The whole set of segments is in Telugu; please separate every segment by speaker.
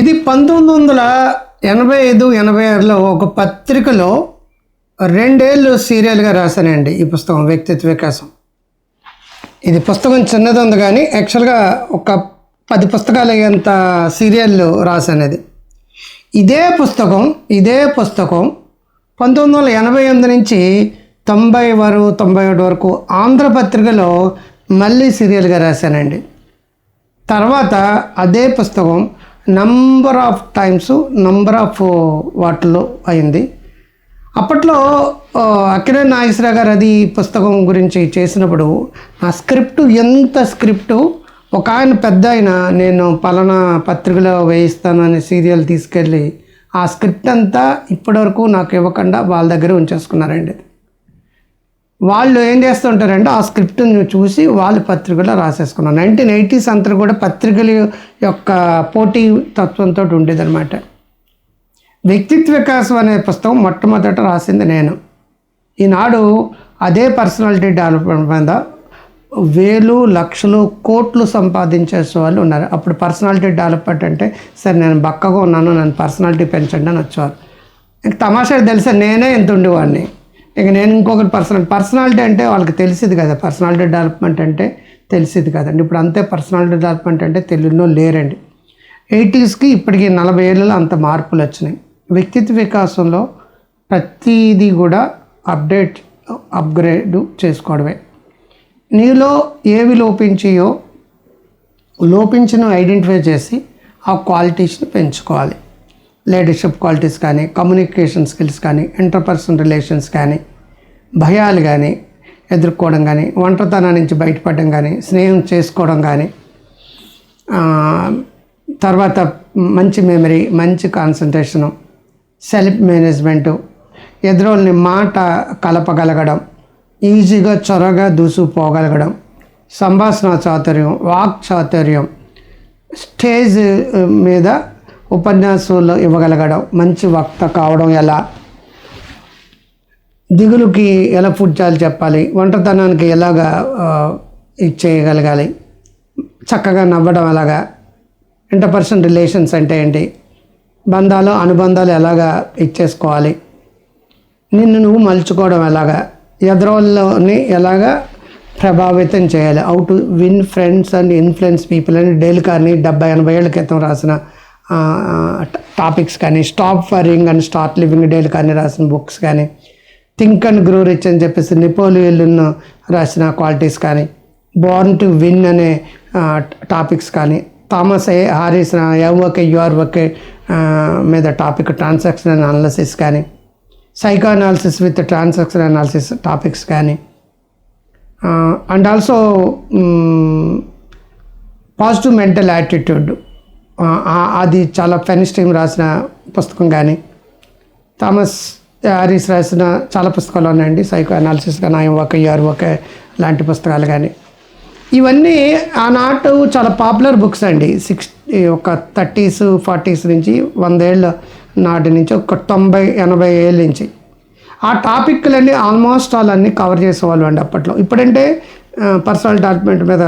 Speaker 1: ఇది పంతొమ్మిది వందల ఎనభై ఐదు ఎనభై ఆరులో ఒక పత్రికలో రెండేళ్ళు సీరియల్గా రాశానండి ఈ పుస్తకం వ్యక్తిత్వ వికాసం. ఇది పుస్తకం చిన్నది ఉంది కానీ యాక్చువల్గా ఒక పది పుస్తకాలు అయ్యేంత సీరియల్లు రాశానది. ఇదే పుస్తకం ఇదే పుస్తకం పంతొమ్మిది వందల ఎనభై ఎనిమిది నుంచి తొంభై వరకు తొంభై ఒకటి వరకు ఆంధ్రపత్రికలో మళ్ళీ సీరియల్గా రాశానండి. తర్వాత అదే పుస్తకం number of times number of వాటిలో అయింది. అప్పట్లో అక్కినే నాగేశ్వరరావు గారు అది ఈ పుస్తకం గురించి చేసినప్పుడు ఆ స్క్రిప్ట్ ఎంత స్క్రిప్ట్ ఒక ఆయన పెద్ద ఆయన నేను పలానా పత్రికలో వేయిస్తానని సీరియల్ తీసుకెళ్ళి ఆ స్క్రిప్ట్ అంతా ఇప్పటివరకు నాకు ఇవ్వకుండా వాళ్ళ దగ్గర ఉంచేసుకున్నారండి. వాళ్ళు ఏం చేస్తుంటారంటే ఆ స్క్రిప్ట్ని చూసి వాళ్ళ పత్రికలో రాసేసుకున్నారు. నైన్టీన్ ఎయిటీస్ అంతా కూడా పత్రికల యొక్క పోటీ తత్వంతో ఉండేదన్నమాట. వ్యక్తిత్వ వికాసం అనే పుస్తకం మొట్టమొదట రాసింది నేను. ఈనాడు అదే పర్సనాలిటీ డెవలప్మెంట్ మీద వేలు లక్షలు కోట్లు సంపాదించే వాళ్ళు ఉన్నారు. అప్పుడు పర్సనాలిటీ డెవలప్మెంట్ అంటే సరే నేను బక్కగా ఉన్నాను నన్ను పర్సనాలిటీ పెంచండి అని వచ్చేవారు తమాషా తెలుసా నేనే ఎంత ఉండేవాడిని. ఇక నేను ఇంకొకటి పర్సనల్ పర్సనాలిటీ అంటే వాళ్ళకి తెలిసింది కదా. పర్సనాలిటీ డెవలప్మెంట్ అంటే తెలిసింది కదండి. ఇప్పుడు అంతే పర్సనాలిటీ డెవలప్మెంట్ అంటే తెలియనో లేరండి. ఎయిటీస్కి ఇప్పటికి నలభై ఏళ్ళలో అంత మార్పులు వచ్చినాయి. వ్యక్తిత్వ వికాసంలో ప్రతిదీ కూడా అప్డేట్ అప్గ్రేడ్ చేసుకోవడమే. నీలో ఏవి లోపించాయో లోపించిన ఐడెంటిఫై చేసి ఆ క్వాలిటీస్ని పెంచుకోవాలి. లీడర్షిప్ క్వాలిటీస్ కానీ కమ్యూనికేషన్ స్కిల్స్ కానీ ఇంటర్పర్సనల్ రిలేషన్స్ కానీ భయాలు కానీ ఎదుర్కోవడం కానీ ఒంటరితనం నుంచి బయటపడడం కానీ స్నేహం చేసుకోవడం కానీ తర్వాత మంచి మెమరీ మంచి కాన్సన్ట్రేషను సెల్ఫ్ మేనేజ్మెంటు ఎదురోళ్ళని మాట కలపగలగడం ఈజీగా చొరగా దూసుకుపోగలగడం సంభాషణ చాతుర్యం వాక్ చాతుర్యం స్టేజ్ మీద ఉపన్యాసాలు ఇవ్వగలగడం మంచి వక్త కావడం ఎలా? దిగులుకి ఎలా పూడ్చాలి చెప్పాలి? ఒంటరితనానికి ఎలాగా ఇది చేయగలగాలి? చక్కగా నవ్వడం ఎలాగా? ఇంటర్పర్సన్ రిలేషన్స్ అంటే ఏంటి? బంధాలు అనుబంధాలు ఎలాగా ఇచ్చేసుకోవాలి నిన్ను నువ్వు మలుచుకోవడం ఎలాగా? ఎదరోళ్ళని ఎలాగా ప్రభావితం చేయాలి? How to win friends and influence people అని డేల్ కానీ డెబ్బై ఎనభై ఏళ్ళ క్రితం రాసిన టాపిక్స్ కానీ stop worrying and start living Dale కానీ రాసిన బుక్స్ కానీ థింక్ అండ్ గ్రో రిచ్ అని చెప్పేసి నిపోలియన్ రాసిన క్వాలిటీస్ కానీ బోర్న్ టు విన్ అనే టాపిక్స్ కానీ థామస్ ఏ హారీస్ ఎవ్ ఓకే యువర్ ఓకే మీద టాపిక్ ట్రాన్సాక్షన్ అనాలిసిస్ కానీ psycho analysis with transaction analysis topics కానీ and also positive mental attitude అది చాలా ఫెనిస్టీమ్ రాసిన పుస్తకం కానీ థామస్ హారీస్ రాసిన చాలా పుస్తకాలు ఉన్నాయండి. సైకో అనాలిసిస్ కానీ ఆయన ఒక యూఆర్ ఒక లాంటి పుస్తకాలు కానీ. ఇవన్నీ ఆనాటు చాలా పాపులర్ బుక్స్ అండి. సిక్స్ ఒక థర్టీస్ ఫార్టీస్ నుంచి వందేళ్ళ నాటి నుంచి ఒక తొంభై ఎనభై ఏళ్ళ నుంచి. ఆ టాపిక్లన్నీ ఆల్మోస్ట్ ఆల్ అన్నీ కవర్ చేసేవాళ్ళు అండి అప్పట్లో. ఇప్పుడంటే పర్సనల్ డెవలప్మెంట్ మీద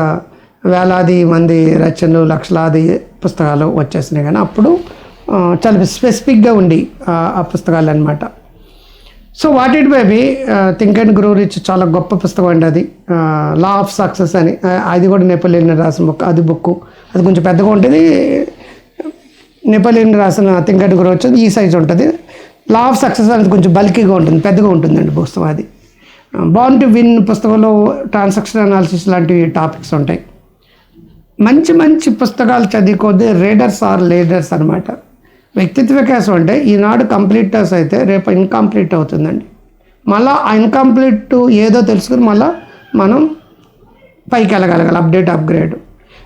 Speaker 1: వేలాది మంది రచనలు లక్షలాది పుస్తకాలు వచ్చేసినాయి కానీ అప్పుడు చాలా స్పెసిఫిక్గా ఉండి ఆ, పుస్తకాలు అనమాట so what it baby think and grow rich చాలా గొప్ప పుస్తకం అండి అది. లా ఆఫ్ సక్సెస్ అని. అది కూడా నెపోలియన్ రాసిన బుక్ అది బుక్ అది కొంచెం పెద్దగా ఉంటుంది. నెపోలియన్ రాసిన థింక్ అండ్ గ్రో వచ్చేది ఈ సైజ్ ఉంటుంది. లా ఆఫ్ సక్సెస్ అనేది కొంచెం బల్కీగా ఉంటుంది పెద్దగా ఉంటుందండి పుస్తకం అది. బాన్ టు విన్ పుస్తకంలో ట్రాన్సాక్షన్ అనాలిసిస్ లాంటివి టాపిక్స్ ఉంటాయి. మంచి మంచి పుస్తకాలు చదువుకోద్ది రీడర్స్ ఆర్ లీడర్స్ అనమాట వ్యక్తిత్వ వికాసం అంటే ఈనాడు కంప్లీటర్స్ అయితే రేపు ఇన్కంప్లీట్ అవుతుందండి. మళ్ళీ ఆ ఇన్కంప్లీట్ ఏదో తెలుసుకుని మళ్ళీ మనం పైకి వెళ్ళగలగాలి అప్డేట్ అప్గ్రేడ్.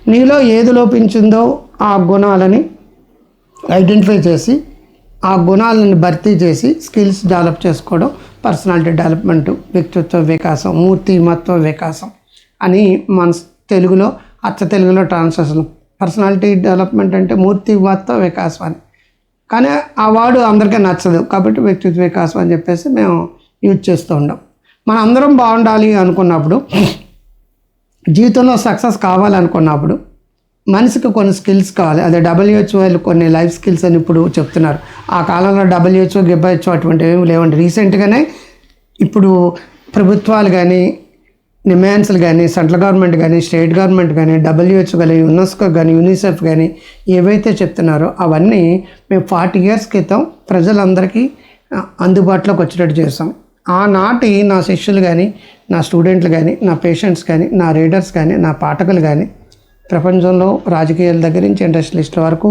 Speaker 1: నీలో ఏది లోపించిందో ఆ గుణాలని ఐడెంటిఫై చేసి ఆ గుణాలను భర్తీ చేసి స్కిల్స్ డెవలప్ చేసుకోవడం పర్సనాలిటీ డెవలప్మెంట్ వ్యక్తిత్వ వికాసం మూర్తిమత్వ వికాసం అని మన తెలుగులో అచ్చ తెలుగులో ట్రాన్స్లేషన్ పర్సనాలిటీ డెవలప్మెంట్ అంటే మూర్తిమత్వ వికాసం అని. కానీ ఆ వాడు అందరికీ నచ్చదు. కాబట్టి వ్యక్తిత్వ వికాసం అని చెప్పేసి మేము యూజ్ చేస్తూ ఉండం. మన అందరం బాగుండాలి అనుకున్నప్పుడు జీవితంలో సక్సెస్ కావాలనుకున్నప్పుడు మనిషికి కొన్ని స్కిల్స్ కావాలి. అదే డబ్ల్యూహెచ్ఓలు వాళ్ళు కొన్ని లైఫ్ స్కిల్స్ అని ఇప్పుడు చెప్తున్నారు. ఆ కాలంలో డబ్ల్యూహెచ్ఓ గిబ్బహెచ్ఓ అటువంటివి ఏమి లేవండి. రీసెంట్గానే ఇప్పుడు ప్రభుత్వాలు కానీ నిమాన్స్లు కానీ సెంట్రల్ గవర్నమెంట్ కానీ స్టేట్ గవర్నమెంట్ కానీ డబ్ల్యూహెచ్ఓ కానీ యునెస్కో కానీ యూనిసెఫ్ కానీ ఏవైతే చెప్తున్నారో అవన్నీ మేము ఫార్టీ ఇయర్స్ క్రితం ప్రజలందరికీ అందుబాటులోకి వచ్చేటట్టు చేస్తాం. ఆనాటి నా శిష్యులు కానీ నా స్టూడెంట్లు కానీ నా పేషెంట్స్ కానీ నా రీడర్స్ కానీ నా పాఠకులు కానీ ప్రపంచంలో రాజకీయాల దగ్గర నుంచి ఇండస్ట్రియలిస్ట్ల వరకు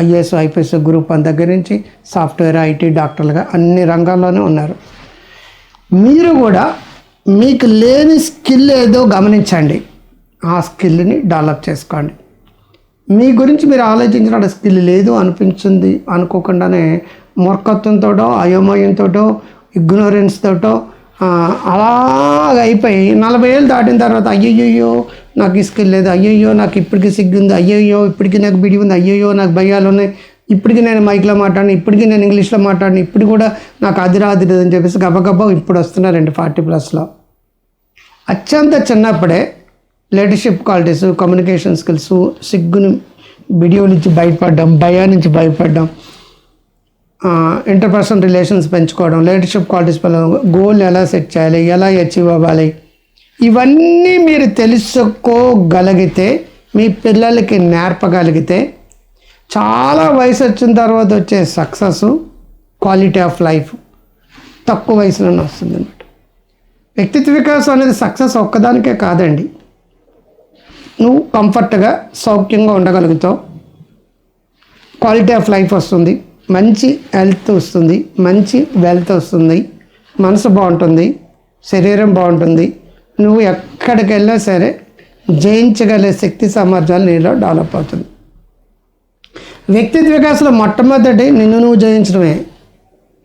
Speaker 1: ఐఏఎస్ ఐపీఎస్ గ్రూప్ అని దగ్గర నుంచి సాఫ్ట్వేర్ ఐటీ డాక్టర్లుగా అన్ని రంగాల్లోనే ఉన్నారు. మీరు కూడా మీకు లేని స్కిల్ ఏదో గమనించండి. ఆ స్కిల్ని డెవలప్ చేసుకోండి. మీ గురించి మీరు ఆలోచించిన స్కిల్ లేదు అనిపించింది అనుకోకుండానే మూర్ఖత్వంతోటో అయోమయంతోటో ఇగ్నోరెన్స్ తోటో అలాగ అయిపోయి నలభై ఏళ్ళు దాటిన తర్వాత అయ్యయ్యో నాకు ఈ స్కిల్ లేదు అయ్యయ్యో నాకు ఇప్పటికి సిగ్గు ఉంది అయ్యయ్యో ఇప్పటికీ నాకు బిడి ఉంది అయ్యయ్యో నాకు భయాలు ఉన్నాయి ఇప్పటికి నేను మైక్లో మాట్లాడిన ఇప్పటికి నేను ఇంగ్లీష్లో మాట్లాడిన ఇప్పుడు కూడా నాకు అది రాదు అని చెప్పేసి గబగబా ఇప్పుడు వస్తున్నారండి ఫార్టీ ప్లస్లో. అత్యంత చిన్నప్పుడే లీడర్షిప్ క్వాలిటీస్ కమ్యూనికేషన్ స్కిల్స్ సిగ్గుని వీడియో నుంచి బయటపడడం భయా నుంచి బయటపడడం ఇంటర్పర్సనల్ రిలేషన్స్ పెంచుకోవడం లీడర్షిప్ క్వాలిటీస్ గోల్ ఎలా సెట్ చేయాలి ఎలా అచీవ్ అవ్వాలి ఇవన్నీ మీరు తెలుసుకోగలిగితే మీ పిల్లలకి నేర్పగలిగితే చాలా వయసు వచ్చిన తర్వాత వచ్చే సక్సెస్ క్వాలిటీ ఆఫ్ లైఫ్ తక్కువ వయసులోనే వస్తుంది అన్నమాట. వ్యక్తిత్వ వికాసం అనేది సక్సెస్ ఒక్కదానికే కాదండి. నువ్వు కంఫర్ట్గా సౌఖ్యంగా ఉండగలుగుతావు. క్వాలిటీ ఆఫ్ లైఫ్ వస్తుంది. మంచి హెల్త్ వస్తుంది. మంచి వెల్త్ వస్తుంది. మనసు బాగుంటుంది. శరీరం బాగుంటుంది. నువ్వు ఎక్కడికి వెళ్ళినా సరే జయించగలిగే శక్తి సామర్థ్యాలు నీలో డెవలప్ అవుతుంది. వ్యక్తిత్వ వికాసంలో మొట్టమొదటి నిన్ను నువ్వు జయించడమే.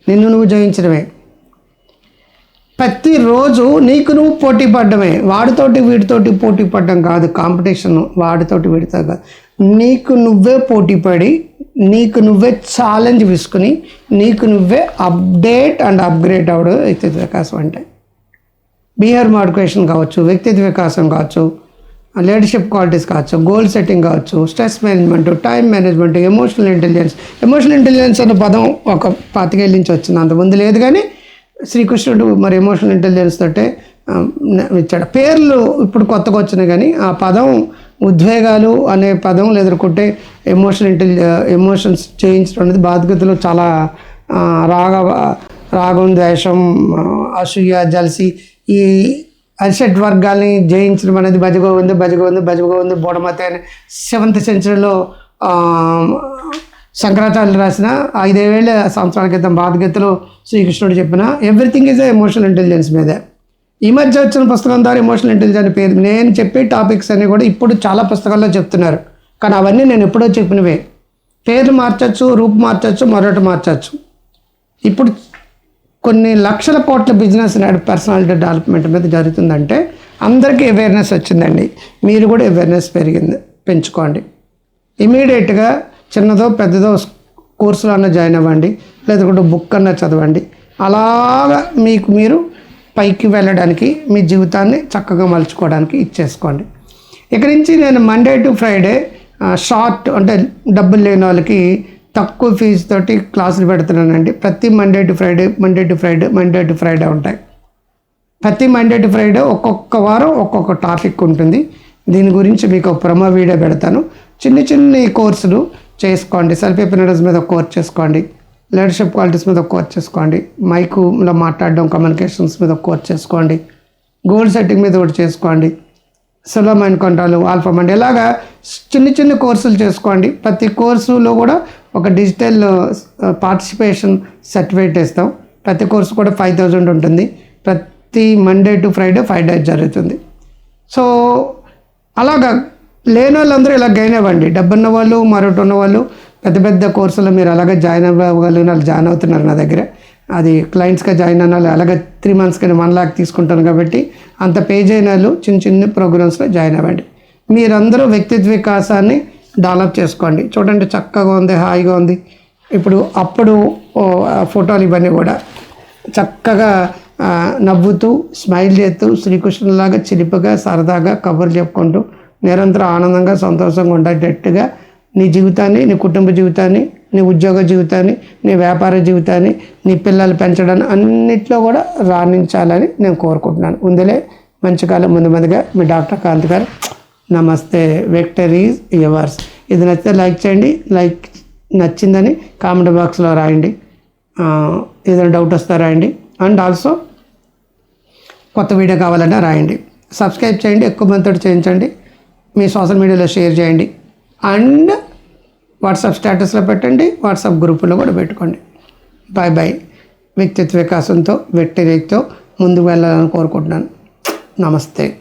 Speaker 1: నిన్ను నువ్వు జయించడమే. ప్రతిరోజు నీకు నువ్వు పోటీ పడ్డమే. వాడితోటి వీడితోటి పోటీ పడ్డం కాదు. కాంపిటీషన్ వాడితోటి వీడితో కాదు. నీకు నువ్వే పోటీ పడి నీకు నువ్వే ఛాలెంజ్ తీసుకుని నీకు నువ్వే అప్డేట్ అండ్ అప్గ్రేడ్ అవడం వ్యక్తిత్వ వికాసం అంటే. బిహేవియర్ మాడిఫికేషన్ కావచ్చు వ్యక్తిత్వ వికాసం కావచ్చు లీడర్షిప్ క్వాలిటీస్ కావచ్చు గోల్ సెట్టింగ్ కావచ్చు stress management time management emotional intelligence emotional intelligence అనే పదం ఒక పాతికేళ్ళ నుంచి వచ్చింది. అంతకుముందు లేదు కానీ శ్రీకృష్ణుడు మరి ఎమోషనల్ ఇంటెలిజెన్స్ తోటే ఇచ్చాడు. పేర్లు ఇప్పుడు కొత్తగా వచ్చినాయి కానీ ఆ పదం ఉద్వేగాలు అనే పదం ఎదుర్కొంటే ఎమోషనల్ ఇంటెలి ఎమోషన్స్ చేయించడం అనేది బాధ్యతలు చాలా రాగ రాగం ద్వేషం అసూయ జలసి ఈ అరిషట్ వర్గాల్ని జయించడం అనేది భజగోవింద్ భజగోవింద్ భజగోవింద్ బోడమతి అని సెవెంత్ సెంచరీలో శంకరాచార్యులు రాసిన ఐదేవేల సంవత్సరాల క్రితం బాధగతలు శ్రీకృష్ణుడు చెప్పిన ఎవ్రీథింగ్ ఈజ్ ఎమోషనల్ ఇంటెలిజెన్స్ మీదే. ఈ మధ్య వచ్చిన పుస్తకం ద్వారా ఎమోషనల్ ఇంటెలిజెన్స్ పేరు నేను చెప్పే టాపిక్స్ అన్నీ కూడా ఇప్పుడు చాలా పుస్తకాల్లో చెప్తున్నారు. కానీ అవన్నీ నేను ఎప్పుడో చెప్పినవే. పేర్లు మార్చచ్చు రూపు మార్చచ్చు మరొకటి మార్చచ్చు. ఇప్పుడు కొన్ని లక్షల కోట్ల బిజినెస్ నేడు పర్సనాలిటీ డెవలప్మెంట్ మీద జరుగుతుందంటే అందరికీ అవేర్నెస్ వచ్చిందండి. మీరు కూడా అవేర్నెస్ పెరిగింది. పెంచుకోండి. ఇమీడియట్గా చిన్నదో పెద్దదో కోర్సులో అన్న జాయిన్ అవ్వండి. లేదంటే బుక్ అన్న చదవండి. అలాగా మీకు మీరు పైకి వెళ్ళడానికి మీ జీవితాన్ని చక్కగా మలుచుకోవడానికి ఇచ్చేసుకోండి. ఇక్కడి నుంచి నేను మండే టు ఫ్రైడే షార్ట్ అంటే డబ్బులు లేని వాళ్ళకి తక్కువ ఫీజు తోటి క్లాసులు పెడుతున్నానండి. ప్రతి Monday to Friday Monday to Friday Monday to Friday ఉంటాయి. ప్రతి మండే టు ఫ్రైడే ఒక్కొక్క వారం ఒక్కొక్క టాపిక్ ఉంటుంది. దీని గురించి మీకు ఒక ప్రమో వీడియో పెడతాను. చిన్న చిన్న కోర్సులు చేసుకోండి. సెల్ఫ్ ఎపినడస్ మీద కోర్స్ చేసుకోండి. లీడర్షిప్ క్వాలిటీస్ మీద కోర్స్ చేసుకోండి. మైకులో మాట్లాడడం కమ్యూనికేషన్స్ మీద కోర్స్ చేసుకోండి. గోల్ సెట్టింగ్ మీద ఒకటి చేసుకోండి. సులభమైన కొంటాలు ఆల్ఫా మండి. ఇలాగా చిన్న చిన్న కోర్సులు చేసుకోండి. ప్రతి కోర్సులో కూడా ఒక డిజిటల్ పార్టిసిపేషన్ సర్టిఫికేట్ ఇస్తాం. ప్రతి కోర్సు కూడా ఫైవ్ థౌజండ్ ఉంటుంది. ప్రతి Monday to Friday five days జరుగుతుంది. సో అలాగా లేని వాళ్ళందరూ ఇలా గైన్ అవ్వండి. డబ్బున్న వాళ్ళు మరొకటి ఉన్న వాళ్ళు పెద్ద పెద్ద కోర్సులు మీరు అలాగే జాయిన్ అవ్వగలిగిన వాళ్ళు జాయిన్ అవుతున్నారు నా దగ్గర. అది క్లయింట్స్గా జాయిన్ అయిన వాళ్ళు అలాగే త్రీ మంత్స్కి వన్ లాక్ తీసుకుంటాను కాబట్టి అంత పే అయిన వాళ్ళు చిన్న చిన్న ప్రోగ్రామ్స్లో జాయిన్ అవ్వండి. మీరందరూ వ్యక్తిత్వ వికాసాన్ని డెవలప్ చేసుకోండి. చూడండి చక్కగా ఉంది హాయిగా ఉంది. ఇప్పుడు అప్పుడు ఫోటోలు ఇవన్నీ కూడా చక్కగా నవ్వుతూ స్మైల్ చేస్తూ శ్రీకృష్ణులాగా చిలిపగా సరదాగా కబుర్లు చెప్పుకుంటూ నిరంతరం ఆనందంగా సంతోషంగా ఉండేటట్టుగా నీ జీవితాన్ని నీ కుటుంబ జీవితాన్ని నీ ఉద్యోగ జీవితాన్ని నీ వ్యాపార జీవితాన్ని నీ పిల్లలు పెంచడాన్ని అన్నిట్లో కూడా రాణించాలని నేను కోరుకుంటున్నాను. ఉందిలే మంచి కాలం ముందు ముందుగా మీ డాక్టర్ కాంత్ గారు నమస్తే విక్టర్ ఈజ్ యువర్స్ ఇది నచ్చితే లైక్ చేయండి లైక్ నచ్చిందని కామెంట్ బాక్స్లో రాయండి. ఏదైనా డౌట్ వస్తే రాయండి. అండ్ ఆల్సో కొత్త వీడియో కావాలన్నా రాయండి. సబ్స్క్రైబ్ చేయండి ఎక్కువ మందితో చేయించండి. మీ సోషల్ మీడియాలో షేర్ చేయండి. అండ్ వాట్సాప్ స్టేటస్లో పెట్టండి వాట్సాప్ గ్రూపులో కూడా పెట్టుకోండి. Bye bye. వ్యక్తిత్వ వికాసంతో వ్యక్తితో ముందుకు వెళ్ళాలని కోరుకుంటున్నాను. నమస్తే.